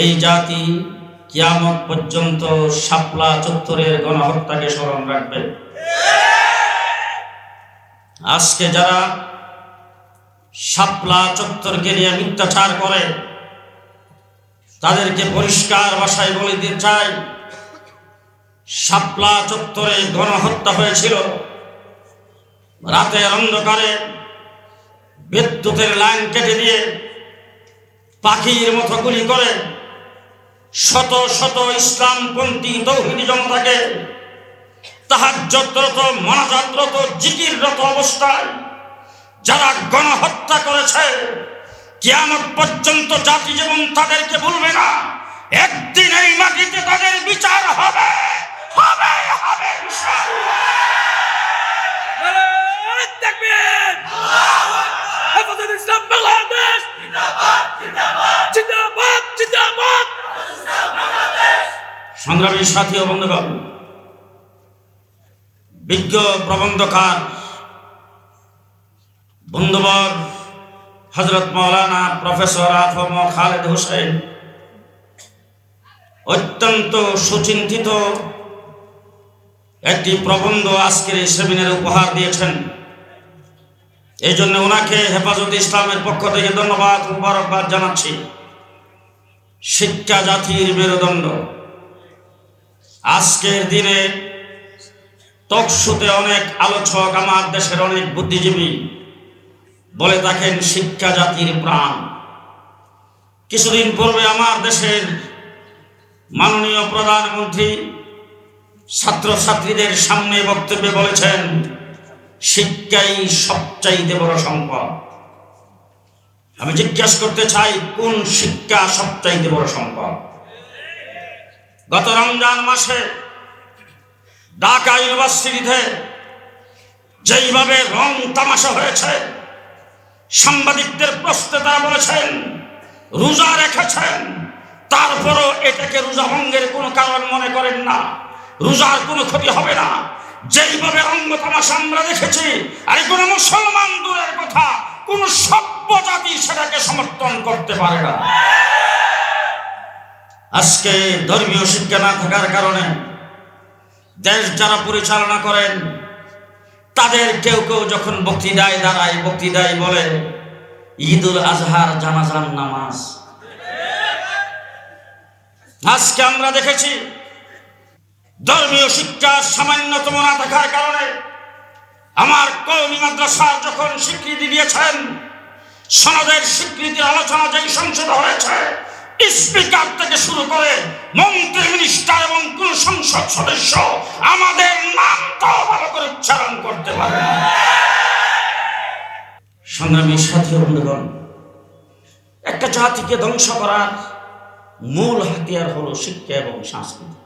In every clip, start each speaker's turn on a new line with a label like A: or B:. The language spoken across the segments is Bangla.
A: এই জাতি কিয়ামত পর্যন্ত শাপলা চত্বরের গণহত্যাকে স্মরণ রাখবে। আজকে যারা শাপলা চত্বরকে নিয়ে মিথ্যাচার করে, তাদেরকে পরিষ্কার ভাষায় বলে দিতে চাই, শাপলা চত্বরে গণহত্যা হয়েছিল। রাতের অন্ধকারে বিদ্যুতের লাইন কেটে দিয়ে পাখির মতো গুলি করে শত শত ইসলামপন্থী তৌহিদি জনতাকে তাহাজ্জতরত মনাজাতরত জিকিররত অবস্থায় যারা গণহত্যা করেছে কিয়ামত পর্যন্ত জাতি যেমন তাদেরকে ভুলবে না। একদিন এই মাটিতে তাদের বিচার হবে। হবে হবে
B: ইসলাম বাংলাদেশ।
A: সংগ্রামী সাথী ও বন্ধুগণ, বিজ্ঞ প্রবন্ধকার বন্ধুবর হজরত মৌলানা প্রফেসর আফম খালেদ হোসেন অত্যন্ত সুচিন্তিত একটি প্রবন্ধ আজকের সেমিনারে উপহার দিয়েছেন। এই জন্য ওনাকে হেফাজত ইসলামের পক্ষ থেকে ধন্যবাদ, মুবারকবাদ জানাচ্ছি। শিক্ষা জাতির মেরুদণ্ড। আজকের দিনে টকশুতে অনেক আলোচক আমার দেশের অনেক বুদ্ধিজীবী বলে থাকেন, শিক্ষা জাতির প্রাণ। কিছুদিন পূর্বে আমার দেশের মাননীয় প্রধানমন্ত্রী ছাত্রছাত্রীদের সামনে বক্তব্যে বলেছেন, শিক্ষাই সবচাইতে বড় সম্পদ। আমি জিজ্ঞাসা করতে চাই, কোন শিক্ষা সবচাইতে বড় সম্পদ? গত রমজান মাসে ঢাকা ইউনিভার্সিটিতে যেইভাবে রং তামাশা হয়েছে, সাংবাদিকদের প্রশ্নে তারা বলেছেন, রোজা রেখেছেন, তারপরও এটাকে রোজা ভঙ্গের কোনো কারণ মনে করেন না, রোজার কোনো ক্ষতি হবে না। যেইভাবে রঙ্গ তামাশা আমরা দেখেছি, আর কোনো মুসলমান দূরের কথা, কোন সভ্য জাতি সেটাকে সমর্থন করতে পারে না। আজকে ধর্মীয় শিক্ষা না থাকার কারণে দেশ যারা পরিচালনা করেন, তাদের কেউ কেউ যখন বক্তৃতায় দাঁড়ায়, বক্তৃতায় বলে, ঈদুল আজহার জানাজান নামাজ। আজকে আমরা দেখেছি, ধর্মীয় শিক্ষা সামান্যতম না থাকার কারণে আমার কৌমি মাদ্রাসার যখন স্বীকৃতি দিয়েছেন, সনদের স্বীকৃতির আলোচনা যেই সংসদে হয়েছে স্পিকার থেকে শুরু করে মন্ত্রী মিনিস্টার এবং কোন সংসদ সদস্য আমাদের নামটাও ভালো করে উচ্চারণ করতে পারে। সংগ্রামী সাথী বন্ধুগণ, একটা জাতিকে ধ্বংস করার মূল হাতিয়ার হলো শিক্ষা এবং সংস্কৃতি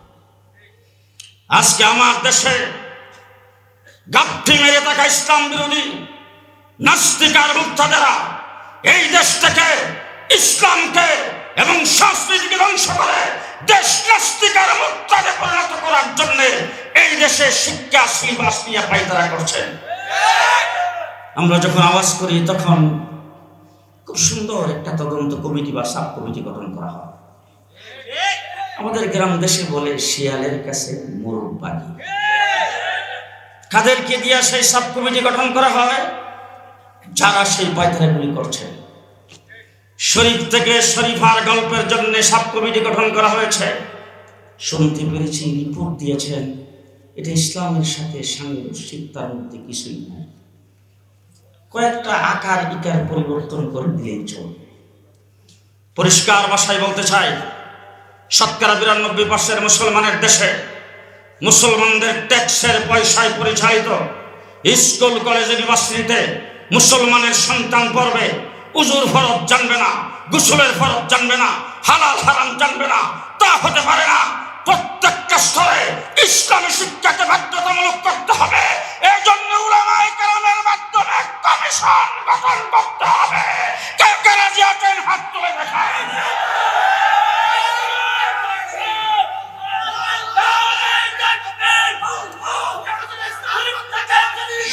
A: আজকে আমার দেশে গাপ্পি মেরে থাকা ইসলাম বিরোধী নাস্তিকার মুক্তাদেরা এই দেশ থেকে ইসলামকে এবং সংস্কৃতিকে ধ্বংস করে দেশ নাস্তিকার মুক্তাদে পরিণত করার জন্য এই দেশে শিক্ষা সিলেবাস নিয়ে পাইতারা করছেন আমরা যখন আওয়াজ করি, তখন খুব সুন্দর একটা তদন্ত কমিটি বা সাব কমিটি গঠন করা হয়। আমাদের গ্রাম দেশে বলে, শিয়ালের কাছে মোরগ বাগি কাদেরকে দিয়া সেই সাব কমিটি গঠন করা হয়? যারা সেই পায়তারাগুলি করছেন শরীফ থেকে শরীফার গল্পের জন্য সাব কমিটি গঠন করা হয়েছে। শুনতে পেরেছি, রিপোর্ট দিয়েছেন। এটা ইসলামের সাথে সাংঘর্ষিক তার মধ্যে কিছুই নাই। কয়েকটা আকার ইকার পরিবর্তন করে দিলেই চলবে। পরিষ্কার ভাষায় বলতে চাই, শতকরা বিরানব্বই পার্সেন্ট মুসলমানের দেশে মুসলমানদের ট্যাক্সের পয়সায় পরিচালিত স্কুল, কলেজ, ইউনিভার্সিটিতে মুসলমানের সন্তান পড়বে। উজুর ফরত জানবে না গুসলের ফরজ জানবে না, হালাল হারাম জানবে না, তা হতে পারে না। প্রত্যেকটা স্তরে ইসলামী শিক্ষাকে বাধ্যতামূলক করতে হবে। এই জন্য উলামায়ে কেরামের মাধ্যমে কমিশন গঠন করতে হবে। কে কে রাজি আছেন? হাত তুলে দেখান।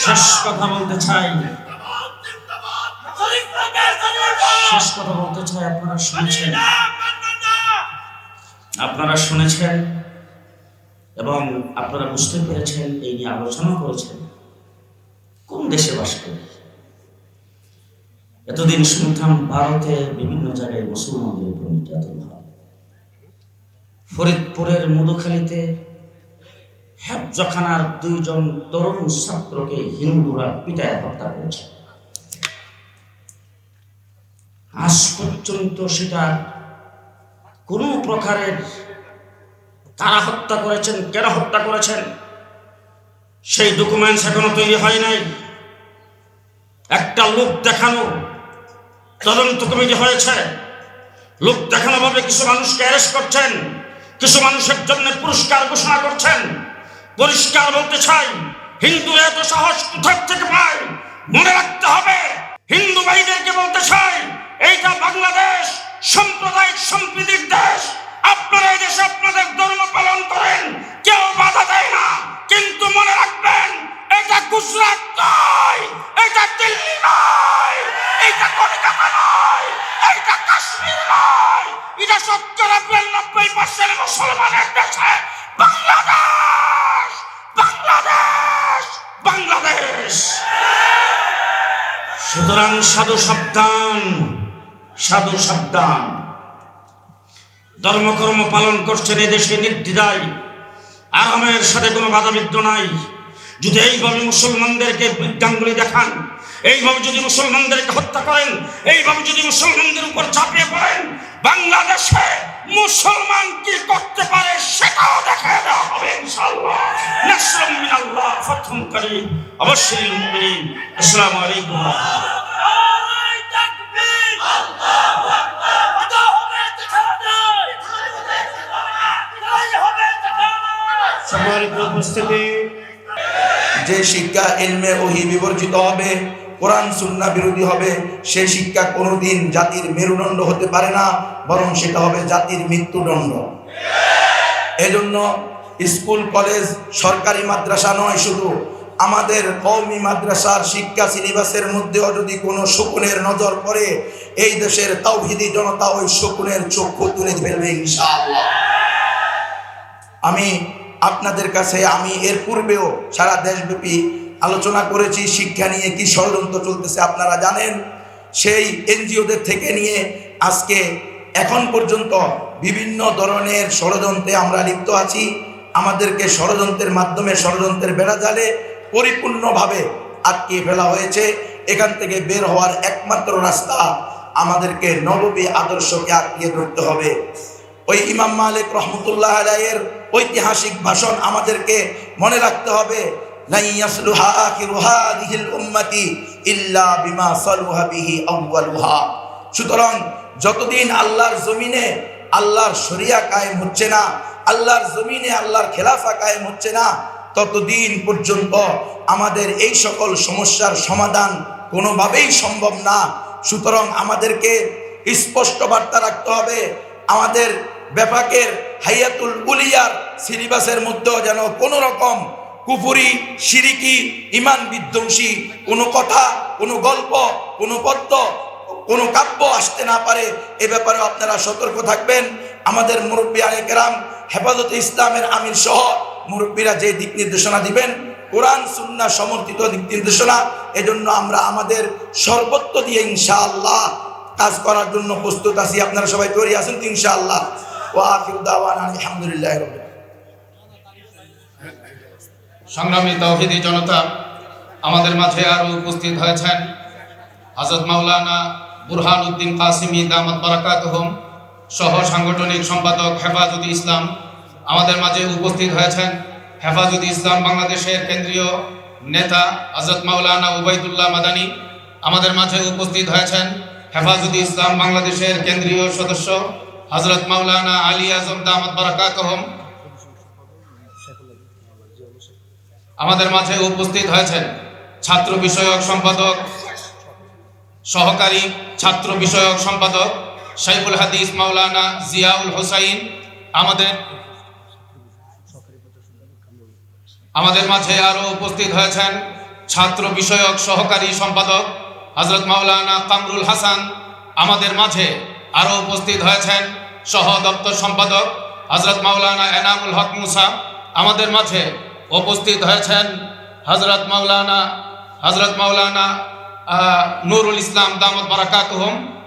A: শেষ কথা বলতে চাই। শেষ কথা বলতে চাই, আপনারা শুনছেন। আপনারা শুনেছেন এবং আপনারা বুঝতে পেরেছেন, এই নিয়ে আলোচনা করেছেন, কোন দেশে বাস করি? এতদিন শুনতাম ভারতে বিভিন্ন জায়গায় মুসলমানদের উপর নির্যাতন হয়। ফরিদপুরের মধুখালীতে হেফজখানার দুইজন তরুণ ছাত্রকে হিন্দুরা পিটায় হত্যা করেছে। আজ পর্যন্ত সেটা কোনো প্রকারের কারা হত্যা করেছেন কেন হত্যা করেছেন, সেই ডকুমেন্টস এখনও তৈরি হয় নাই। একটা লোক দেখানো, তদন্ত কমিটি হয়েছে। লোক দেখানো ভাবে কিছু মানুষকে অ্যারেস্ট করছেন, কিছু মানুষের জন্য পুরস্কার ঘোষণা করছেন। পরিষ্কার বলতে চাই, হিন্দু এত সাহস কোথার থেকে পায়? মনে রাখতে হবে, হিন্দু ভাইদেরকে বলতে চাই এইটা বাংলাদেশ, সাম্প্রদায়িক সম্প্রীতির দেশ। আপনারা এই দেশে আপনাদের ধর্ম পালন করেন, কেউ বাধা দেয় না। কিন্তু মনে রাখবেন, এটা গুজরাট নয়, এটা দিল্লি নয়, এটা কলকাতা নয়, এটা কাশ্মীর নয়। এটা শতকরা বিরানব্বই পার্সেন্ট মুসলমানের দেশে বাংলাদেশ বাংলাদেশ বাংলাদেশ। সুতরাং সাধু সাবধান। সাধু সাবধান। ধর্মকর্ম পালন করছেন এদেশে নির্দ্বিধায়। আরামের সাথে কোনো বাধাবিঘ্ন নাই। যদি এইভাবে মুসলমানদেরকে গাঙ্গুলি দেখান, এইভাবে যদি মুসলমানদেরকে হত্যা করেন, এইভাবে যদি মুসলমানদের উপর চাপিয়ে পড়েন, বাংলাদেশে মুসলমান কি করতে পারে সেটাও দেখা দেওয়া হবে ইনশাআল্লাহ। নাসরুম অবশ্যই, মুমিনিন। আসসালামু আলাইকুম।
C: যে শিক্ষা এলমে ওহি বিবর্জিত হবে, কোরআন, সুন্না বিরোধী হবে সেই শিক্ষা কোনোদিন জাতির মেরুদণ্ড হতে পারে না, বরং সেটা হবে জাতির মৃত্যুদণ্ড। এজন্য স্কুল, কলেজ, সরকারি মাদ্রাসা নয় শুধু আমাদের কওমি মাদ্রাসার শিক্ষা সিলেবাসের মধ্যেও যদি কোনো শকুনের নজর পড়ে, এই দেশের তাওহিদি জনতা ওই শকুনের চক্ষু তুলে ফেলবে আমি আপনাদের কাছে, আমি এর পূর্বেও সারা দেশব্যাপী আলোচনা করেছি, শিক্ষা নিয়ে কি ষড়যন্ত্র চলতেছে আপনারা জানেন। সেই এনজিওদের থেকে নিয়ে আজকে এখন পর্যন্ত বিভিন্ন ধরনের ষড়যন্ত্রে আমরা লিপ্ত আছি। আমাদেরকে ষড়যন্ত্রের মাধ্যমে ষড়যন্ত্রের বেড়া জালে পরিপূর্ণভাবে আটকিয়ে ফেলা হয়েছে। এখান থেকে বের হওয়ার একমাত্র রাস্তা আমাদেরকে নববী আদর্শকে আটকিয়ে ধরতে হবে। ওই ইমাম মালিক রহমতুল্লাহ আলাইয়ের ঐতিহাসিক ভাষণ আমাদেরকে মনে রাখতে হবে সুতরাং যতদিন আল্লাহর জমিনে আল্লাহর শরিয়া কায়েম হচ্ছে না, আল্লাহর জমিনে আল্লাহর খেলাফা কায়েম হচ্ছে না ততদিন পর্যন্ত আমাদের এই সকল সমস্যার সমাধান কোনোভাবেই সম্ভব না। সুতরাং আমাদেরকে স্পষ্ট বার্তা রাখতে হবে, আমাদের ব্যাপাকের হাইয়াতুল উলিয়ার সিলেবাসের মধ্যেও যেন কোনো রকম কুপুরি সিরিকি, ইমান বিধ্বংসী কোনো কথা, কোনো গল্প, কোনো পদ্য, কোনো কাব্য আসতে না পারে। এ ব্যাপারে আপনারা সতর্ক থাকবেন। আমাদের মুরব্বী আলেকেরাম হেফাজত ইসলামের আমির সহ মুরব্বীরা যে দিক নির্দেশনা দিবেন, কোরআন সুন্না সমর্থিত দিক নির্দেশনা, এজন্য আমরা আমাদের সর্বত্র দিয়ে ইনশাআল্লাহ কাজ করার জন্য প্রস্তুত আছি। আপনারা সবাই তৈরি আছেন তো ইনশাআল্লাহ। ও আখির দাওয়ান আলহামদুলিল্লাহ
D: সংগ্রামী তৌহিদি জনতা, আমাদের মাঝে আরও উপস্থিত হয়েছেন হজরত মাওলানা বুরহান উদ্দিন কাসিমি দামত বারাকাত হোম সহ সাংগঠনিক সম্পাদক হেফাজুদ ইসলাম আমাদের মাঝে উপস্থিত হয়েছেন হেফাজুদ ইসলাম বাংলাদেশের কেন্দ্রীয় নেতা হজরত মাওলানা উবাইদুল্লাহ মাদানী। আমাদের মাঝে উপস্থিত হয়েছেন হেফাজুদ ইসলাম বাংলাদেশের কেন্দ্রীয় সদস্য হজরত মাওলানা আলী আজম দামত বারাকাত আমাদের মাঝে উপস্থিত হয়েছেন ছাত্র বিষয়ক সম্পাদক, সহকারী ছাত্র বিষয়ক সম্পাদক শাইখুল হাদিস মাওলানা জিয়াউল হোসাইন। আমাদের আমাদের মাঝে আরও উপস্থিত হয়েছেন ছাত্র বিষয়ক সহকারী সম্পাদক হজরত মাওলানা কামরুল হাসান। আমাদের মাঝে আরও উপস্থিত হয়েছেন সহ দপ্তর সম্পাদক হজরত মাওলানা এনামুল হক মুসা। আমাদের মাঝে উপস্থিত হয়েছেন হজরত মাওলানা হজরত মাওলানা নুরুল ইসলাম দামত বারাকাতুহম।